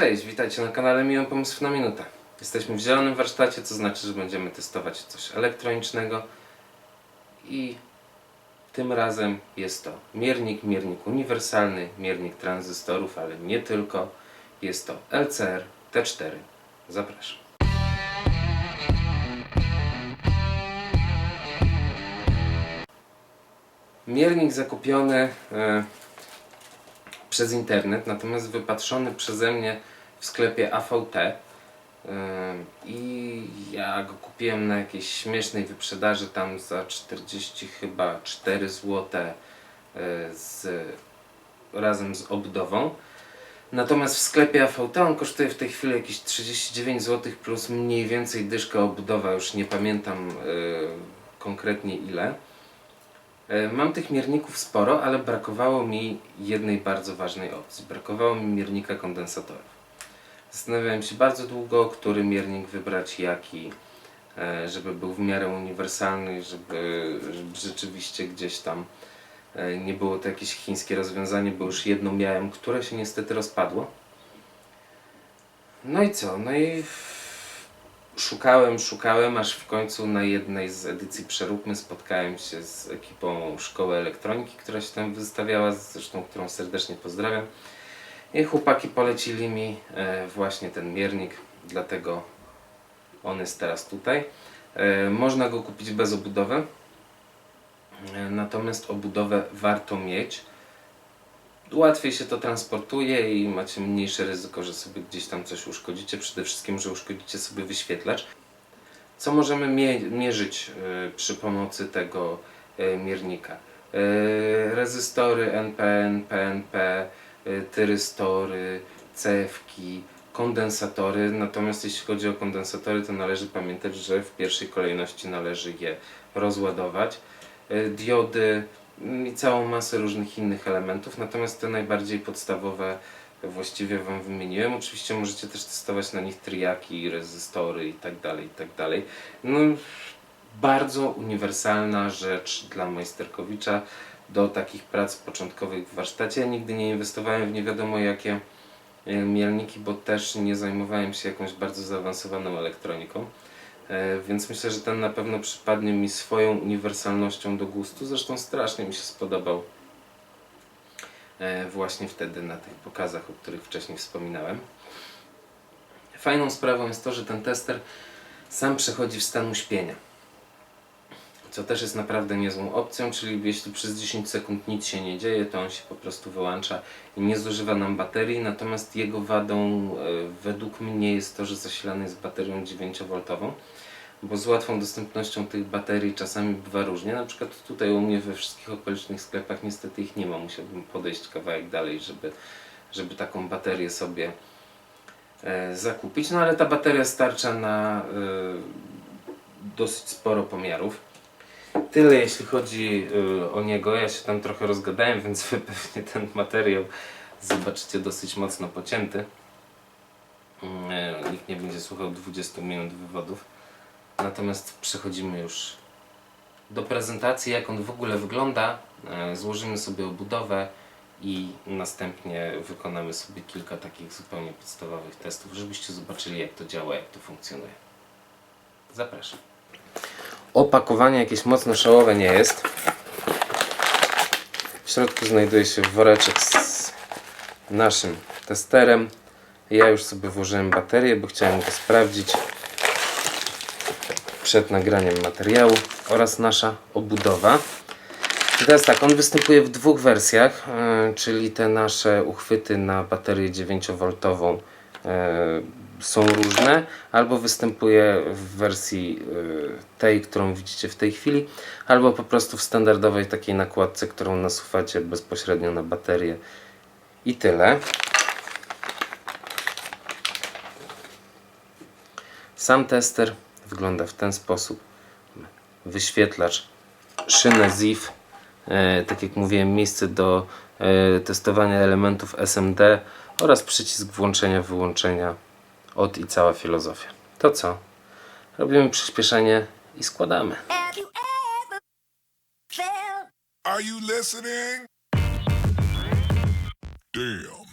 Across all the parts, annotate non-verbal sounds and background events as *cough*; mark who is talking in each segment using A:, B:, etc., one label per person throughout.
A: Cześć, witajcie na kanale Miłem Pomysłów na Minutę. Jesteśmy w zielonym warsztacie, co znaczy, że będziemy testować coś elektronicznego i tym razem jest to miernik, miernik uniwersalny, miernik tranzystorów, ale nie tylko. Jest to LCR T4. Zapraszam. Miernik zakupiony e, przez internet, natomiast wypatrzony przeze mnie w sklepie AVT. E, I ja go kupiłem na jakiejś śmiesznej wyprzedaży tam za 40 chyba 4 zł z, razem z obudową. Natomiast w sklepie AVT on kosztuje w tej chwili jakieś 39 zł plus mniej więcej dyszka obudowa, już nie pamiętam e, konkretnie ile. E, Mam tych mierników sporo, ale brakowało mi jednej bardzo ważnej opcji. Brakowało mi miernika kondensatorów. Zastanawiałem się bardzo długo, który miernik wybrać, jaki, e, żeby był w miarę uniwersalny, żeby, żeby rzeczywiście gdzieś tam e, nie było to jakieś chińskie rozwiązanie, bo już jedno miałem, które się niestety rozpadło. No i co? No i szukałem, szukałem, aż w końcu na jednej z edycji Przeróbmy spotkałem się z ekipą Szkoły Elektroniki, która się tam wystawiała, zresztą którą serdecznie pozdrawiam. I chłopaki polecili mi e, właśnie ten miernik, dlatego on jest teraz tutaj. E, można go kupić bez obudowy, e, natomiast obudowę warto mieć. Łatwiej się to transportuje i macie mniejsze ryzyko, że sobie gdzieś tam coś uszkodzicie. Przede wszystkim, że uszkodzicie sobie wyświetlacz. Co możemy mie mierzyć przy pomocy tego miernika? Rezystory NPN, PNP, tyrystory, cewki, kondensatory. Natomiast jeśli chodzi o kondensatory, to należy pamiętać, że w pierwszej kolejności należy je rozładować. Y, Diody mm, i całą masę różnych innych elementów. Natomiast te najbardziej podstawowe właściwie Wam wymieniłem. Oczywiście możecie też testować na nich triaki, rezystory i tak dalej, i tak. No, bardzo uniwersalna rzecz dla majsterkowicza do takich prac początkowych w warsztacie. Nigdy nie inwestowałem w nie wiadomo jakie e, mielniki, bo też nie zajmowałem się jakąś bardzo zaawansowaną elektroniką. E, Więc myślę, że ten na pewno przypadnie mi swoją uniwersalnością do gustu. Zresztą strasznie mi się spodobał e, właśnie wtedy na tych pokazach, o których wcześniej wspominałem. Fajną sprawą jest to, że ten tester sam przechodzi w stan uśpienia. Co też jest naprawdę niezłą opcją, czyli jeśli przez 10 sekund nic się nie dzieje, to on się po prostu wyłącza i nie zużywa nam baterii. Natomiast jego wadą e, według mnie jest to, że zasilany jest baterią 9V, bo z łatwą dostępnością tych baterii czasami bywa różnie. Na przykład tutaj u mnie we wszystkich okolicznych sklepach niestety ich nie ma. Musiałbym podejść kawałek dalej, żeby, żeby taką baterię sobie e, zakupić. No ale ta bateria starcza na e, dosyć sporo pomiarów. Tyle jeśli chodzi y, o niego. Ja się tam trochę rozgadałem, *laughs* więc wy pewnie ten materiał zobaczycie dosyć mocno pocięty. Y, Nikt nie będzie słuchał 20 minut wywodów. Natomiast przechodzimy już do prezentacji, jak on w ogóle wygląda. Y, Złożymy sobie obudowę i następnie wykonamy sobie kilka takich zupełnie podstawowych testów, żebyście zobaczyli jak to działa, jak to funkcjonuje. Zapraszam. Opakowanie jakieś mocno szałowe nie jest. W środku znajduje się woreczek z naszym testerem. Ja już sobie włożyłem baterię, bo chciałem go sprawdzić przed nagraniem materiału oraz nasza obudowa. I teraz tak, on występuje w dwóch wersjach, e, czyli te nasze uchwyty na baterię 9V e, są różne, albo występuje w wersji e, tej, którą widzicie w tej chwili, albo po prostu w standardowej takiej nakładce, którą nasuwacie bezpośrednio na baterię i tyle. Sam tester wygląda w ten sposób. Wyświetlacz, szynę ZIF, e, tak jak mówiłem, miejsce do e, testowania elementów SMD oraz przycisk włączenia, wyłączenia od i cała filozofia. To co? Robimy przyspieszenie i składamy.
B: Have you ever felt
C: Are you listening? Damn.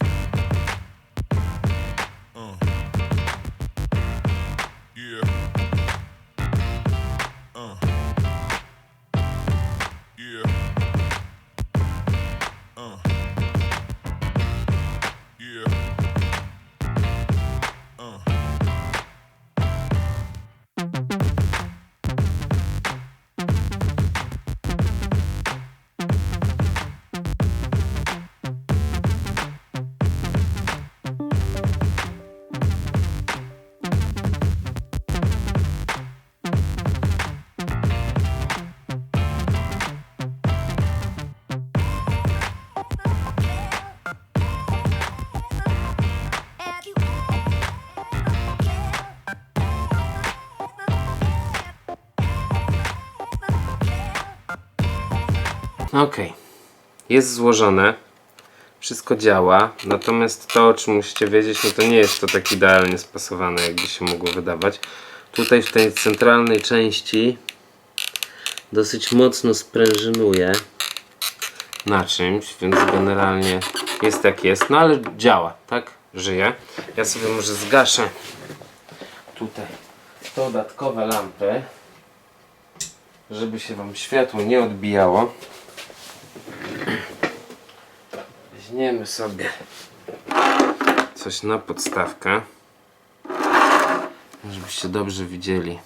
A: Ok. Jest złożone. Wszystko działa. Natomiast to, o czym musicie wiedzieć, no to nie jest to tak idealnie spasowane, jakby się mogło wydawać. Tutaj w tej centralnej części dosyć mocno sprężynuje na czymś, więc generalnie jest jak jest, no ale działa, tak? Żyje. Ja sobie może zgaszę tutaj dodatkowe lampy, żeby się Wam światło nie odbijało. Weźmiemy sobie coś na podstawkę, żebyście dobrze widzieli.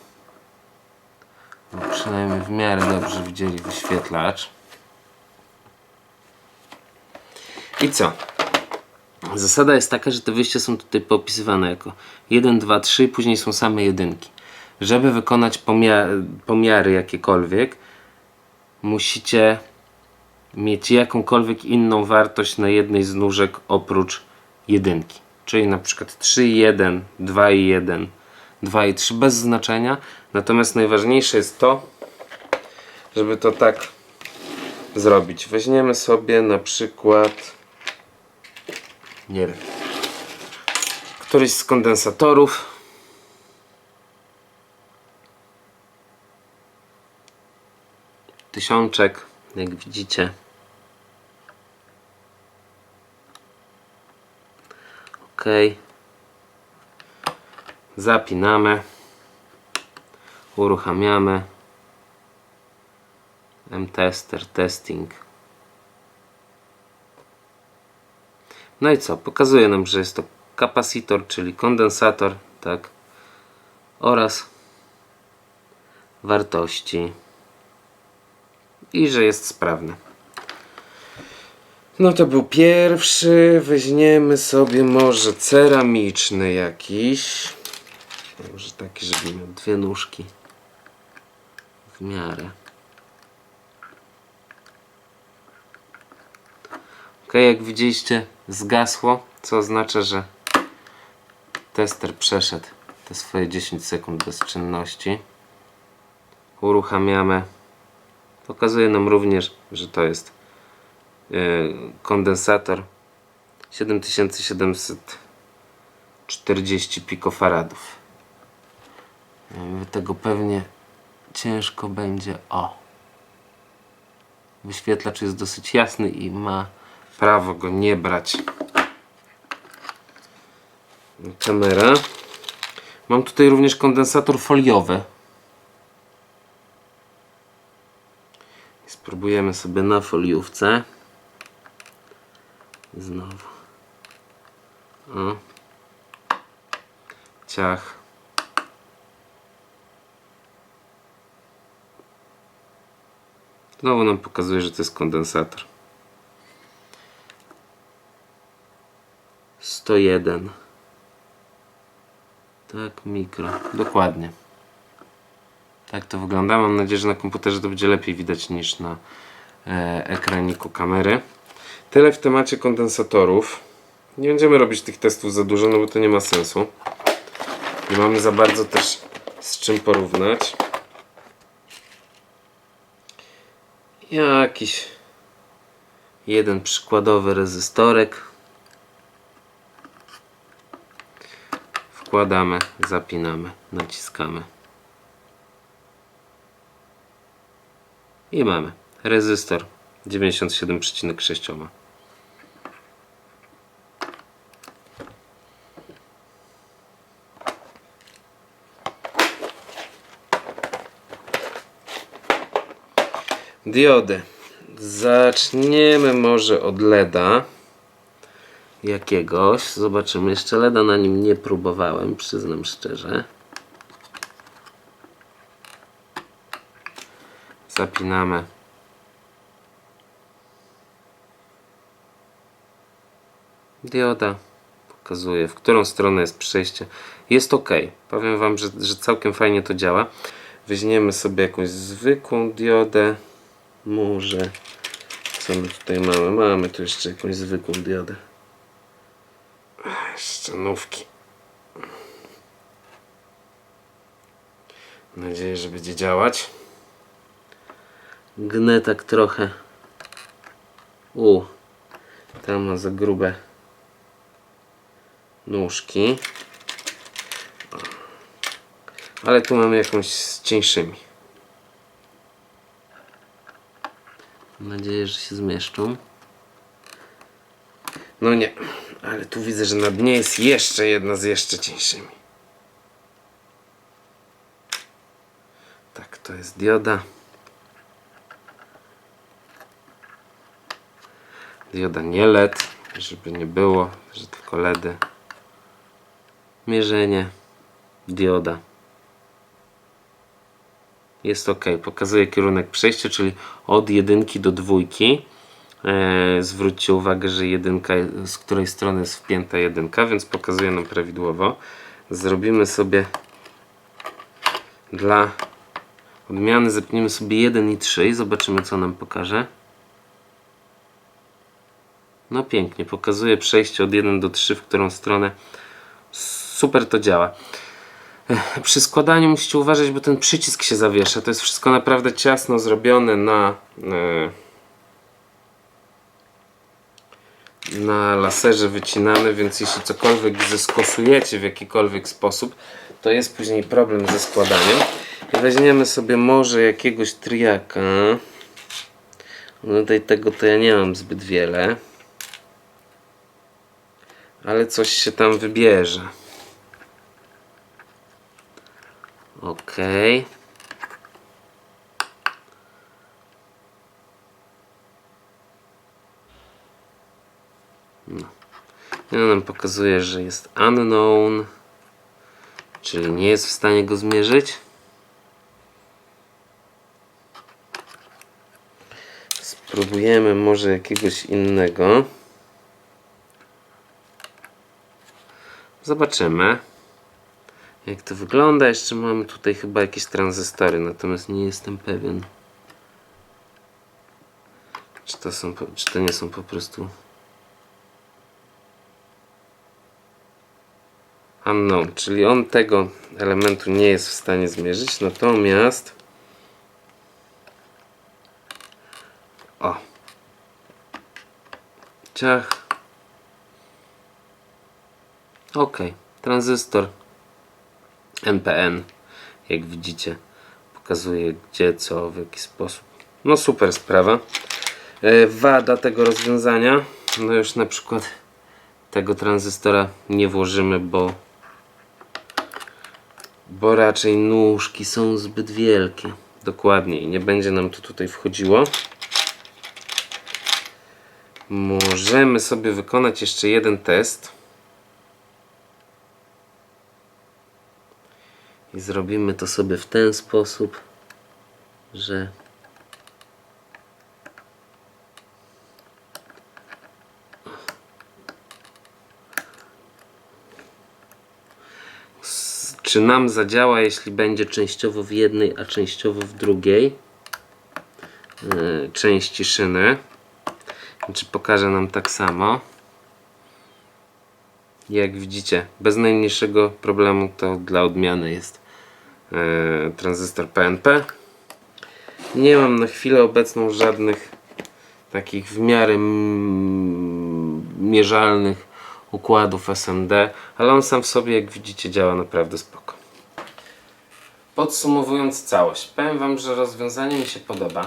A: Przynajmniej w miarę dobrze widzieli wyświetlacz. I co? Zasada jest taka, że te wyjścia są tutaj popisywane jako 1, 2, 3, później są same jedynki. Żeby wykonać pomia- pomiary jakiekolwiek, musicie mieć jakąkolwiek inną wartość na jednej z nóżek oprócz jedynki. Czyli na przykład 3 i 1, 2 i 1, 2 i 3 bez znaczenia. Natomiast najważniejsze jest to, żeby to tak zrobić. Weźmiemy sobie na przykład nie wiem któryś z kondensatorów tysiączek jak widzicie ok zapinamy uruchamiamy M-tester testing No i co? Pokazuje nam, że jest to kapacitor, czyli kondensator, tak? Oraz wartości. I że jest sprawny. No to był pierwszy. Weźmiemy sobie może ceramiczny jakiś. Może taki, żeby miał dwie nóżki. W miarę. Ok, jak widzieliście, zgasło, co oznacza, że tester przeszedł te swoje 10 sekund bezczynności. Uruchamiamy. Pokazuje nam również, że to jest yy, kondensator 7740 pikofaradów. Yy, Tego pewnie ciężko będzie. O! Wyświetlacz jest dosyć jasny i ma prawo go nie brać. Kamera. Mam tutaj również kondensator foliowy. Spróbujemy sobie na foliówce. Znowu. O. Ciach. Znowu nam pokazuje, że to jest kondensator. 101 tak mikro dokładnie tak to wygląda. Mam nadzieję, że na komputerze to będzie lepiej widać niż na e, ekraniku kamery. Tyle w temacie kondensatorów. Nie będziemy robić tych testów za dużo, no bo to nie ma sensu. Nie mamy za bardzo też z czym porównać. Jakiś jeden przykładowy rezystorek. Wkładamy, zapinamy, naciskamy. I mamy rezystor 97,6 ohm. Diody. Zaczniemy może od LEDa jakiegoś. Zobaczymy. Jeszcze LEDa na nim nie próbowałem, przyznam szczerze. Zapinamy. Dioda pokazuje, w którą stronę jest przejście. Jest ok. Powiem Wam, że, że całkiem fajnie to działa. Weźmiemy sobie jakąś zwykłą diodę. Może. Co my tutaj mamy? Mamy tu jeszcze jakąś zwykłą diodę. Szczanówki. Mam nadzieję, że będzie działać. Gnę tak trochę U, tam ma za grube nóżki. Ale tu mamy jakąś z cieńszymi. Mam nadzieję, że się zmieszczą. No nie, ale tu widzę, że na dnie jest jeszcze jedna z jeszcze cieńszymi. Tak, to jest dioda. Dioda nie LED, żeby nie było, że tylko LEDy. Mierzenie, dioda. Jest ok, pokazuje kierunek przejścia, czyli od jedynki do dwójki. E, zwróćcie uwagę, że jedynka, z której strony jest wpięta jedynka, więc pokazuje nam prawidłowo. Zrobimy sobie dla odmiany, zepniemy sobie 1 i 3 i zobaczymy co nam pokaże. No pięknie, pokazuje przejście od 1 do 3, w którą stronę. Super to działa. Przy składaniu musicie uważać, bo ten przycisk się zawiesza. To jest wszystko naprawdę ciasno zrobione na, e, na laserze wycinane, więc jeśli cokolwiek zeskosujecie w jakikolwiek sposób, to jest później problem ze składaniem. Weźmiemy sobie może jakiegoś triaka. No Tutaj tego to ja nie mam zbyt wiele. Ale coś się tam wybierze. Okej. No. I on nam pokazuje, że jest unknown, czyli nie jest w stanie go zmierzyć. Spróbujemy może jakiegoś innego. Zobaczymy. Jak to wygląda? Jeszcze mamy tutaj chyba jakieś tranzystory, natomiast nie jestem pewien. Czy to, są, czy to nie są po prostu unknown, czyli on tego elementu nie jest w stanie zmierzyć, natomiast o ciach ok, tranzystor NPN jak widzicie pokazuje gdzie, co, w jaki sposób no super sprawa E, wada tego rozwiązania no już na przykład tego tranzystora nie włożymy, bo bo raczej nóżki są zbyt wielkie. Dokładnie nie będzie nam to tutaj wchodziło. Możemy sobie wykonać jeszcze jeden test. I zrobimy to sobie w ten sposób, że czy nam zadziała, jeśli będzie częściowo w jednej, a częściowo w drugiej yy, części szyny. Czy pokaże nam tak samo. Jak widzicie, bez najmniejszego problemu to dla odmiany jest tranzystor PNP. Nie mam na chwilę obecną żadnych takich w miarę mierzalnych układów SMD, ale on sam w sobie, jak widzicie, działa naprawdę spoko. Podsumowując całość, powiem Wam, że rozwiązanie mi się podoba.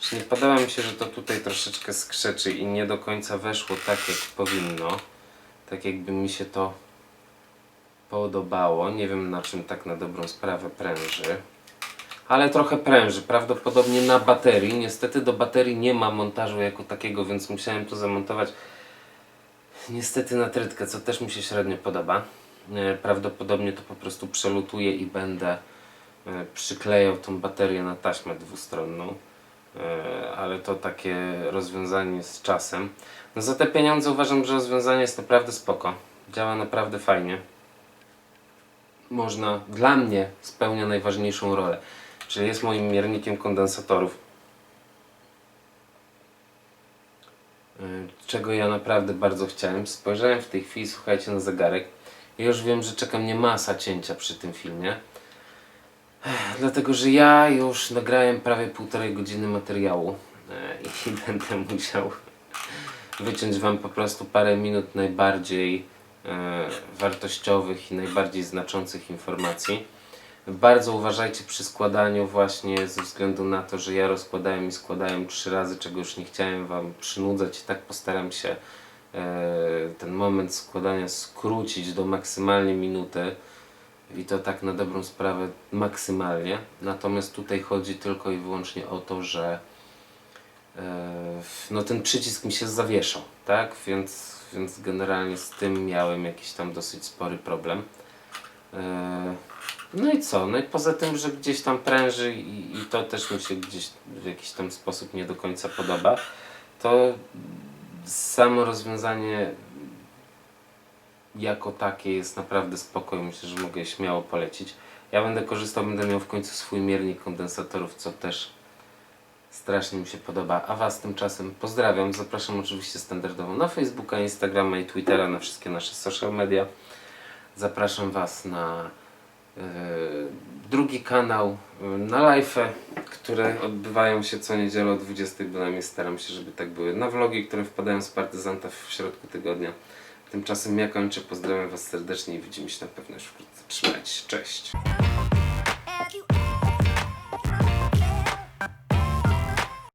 A: Że nie podoba mi się, że to tutaj troszeczkę skrzeczy i nie do końca weszło tak, jak powinno. Tak jakby mi się to podobało. Nie wiem na czym tak na dobrą sprawę pręży. Ale trochę pręży, prawdopodobnie na baterii. Niestety do baterii nie ma montażu jako takiego, więc musiałem to zamontować niestety na trytkę, co też mi się średnio podoba. E, Prawdopodobnie to po prostu przelutuję i będę e, przyklejał tą baterię na taśmę dwustronną. E, Ale to takie rozwiązanie z czasem. No za te pieniądze uważam, że rozwiązanie jest naprawdę spoko. Działa naprawdę fajnie. Można, dla mnie spełnia najważniejszą rolę. Czyli jest moim miernikiem kondensatorów. Y, czego ja naprawdę bardzo chciałem. Spojrzałem w tej chwili, słuchajcie, na zegarek. Ja już wiem, że czeka mnie masa cięcia przy tym filmie. Dlatego, że ja już nagrałem prawie półtorej godziny materiału e, i *laughs* będę musiał wyciąć Wam po prostu parę minut najbardziej wartościowych i najbardziej znaczących informacji. Bardzo uważajcie przy składaniu właśnie ze względu na to, że ja rozkładałem i składałem trzy razy, czego już nie chciałem Wam przynudzać i tak postaram się e, ten moment składania skrócić do maksymalnie minuty i to tak na dobrą sprawę maksymalnie. Natomiast tutaj chodzi tylko i wyłącznie o to, że e, no ten przycisk mi się zawieszał, tak? Więc, więc generalnie z tym miałem jakiś tam dosyć spory problem. E, No i co? No i poza tym, że gdzieś tam pręży i, i to też mi się gdzieś w jakiś tam sposób nie do końca podoba, to samo rozwiązanie jako takie jest naprawdę spokojne. Myślę, że mogę śmiało polecić. Ja będę korzystał, będę miał w końcu swój miernik kondensatorów, co też strasznie mi się podoba. A Was tymczasem pozdrawiam. Zapraszam oczywiście standardowo na Facebooka, Instagrama i Twittera, na wszystkie nasze social media. Zapraszam Was na e, drugi kanał, e, na live, które odbywają się co niedzielę o 20, bynajmniej staram się, żeby tak były. Na vlogi, które wpadają z partyzanta w środku tygodnia. Tymczasem ja kończę, pozdrawiam Was serdecznie i widzimy się na pewno już wkrótce. Trzymajcie się, cześć!